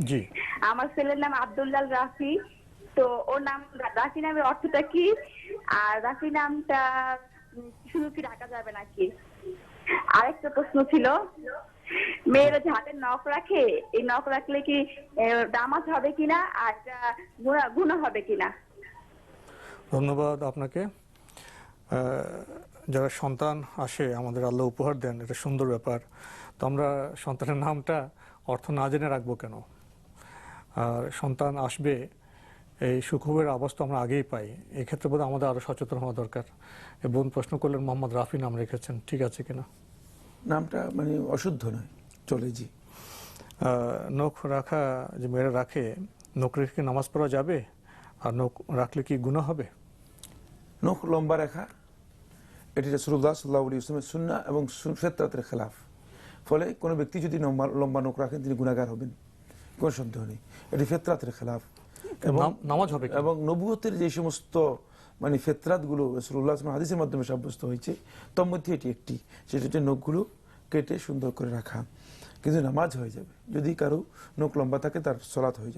জি। আমার ছেলের নাম আব্দুল্লাল রাফি। তো ওর নাম রাফি নামের অর্থটা কি? আর রাফি নামটা শুধু কি রাখা যাবে নাকি? আরেকটা প্রশ্ন ছিল মেয়েরা যে হাতে নখ রাখে এই নখ রাখলে কি দামাত হবে কিনা? আর গুণা- হবে কিনা? ধন্যবাদ আপনাকে। যারা সন্তান আসে আমাদের আল্লাহ উপহার দেন এটা সুন্দর ব্যাপার। তো আমরা সন্তানের নামটা অর্থ না জেনে রাখব কেন? আর সন্তান আসবে এই সুখবরের অবস্থা আমরা আগেই পাই। এক্ষেত্রে বোধহয় আমাদের আরও সচেতন হওয়া দরকার। বোন প্রশ্ন করলেন মোহাম্মদ রাফি নাম রেখেছেন ঠিক আছে কিনা? নামটা মানে অশুদ্ধ নয় চলে জি। নখ রাখা যে মেয়েরা রাখে নখ রেখে নামাজ পড়া যাবে? আর নখ রাখলে কি গুণা হবে? নখ লম্বা রেখা এটি রসুল্লাহ সাল্লাহ ইসলামের সুন্না এবং সু- ফেতরাতের খেলাফ। ফলে কোনো ব্যক্তি যদি লম্বা লম্বা নখ রাখেন তিনি গুণাগার হবেন। কোনো সন্দেহ নেই এটি ফেতরাতের খেলাফ। এবং নামাজ হবে এবং নবুয়তের যে সমস্ত মানে ফেতরাতগুলো রসুল্লাহ হাদিসের মাধ্যমে সাব্যস্ত হয়েছে তার মধ্যে এটি একটি। সেটি হচ্ছে নখগুলো কেটে সুন্দর করে রাখা। কিন্তু নামাজ হয়ে যাবে। যদি কারও নখ লম্বা থাকে তার সলাৎ হয়ে যাবে।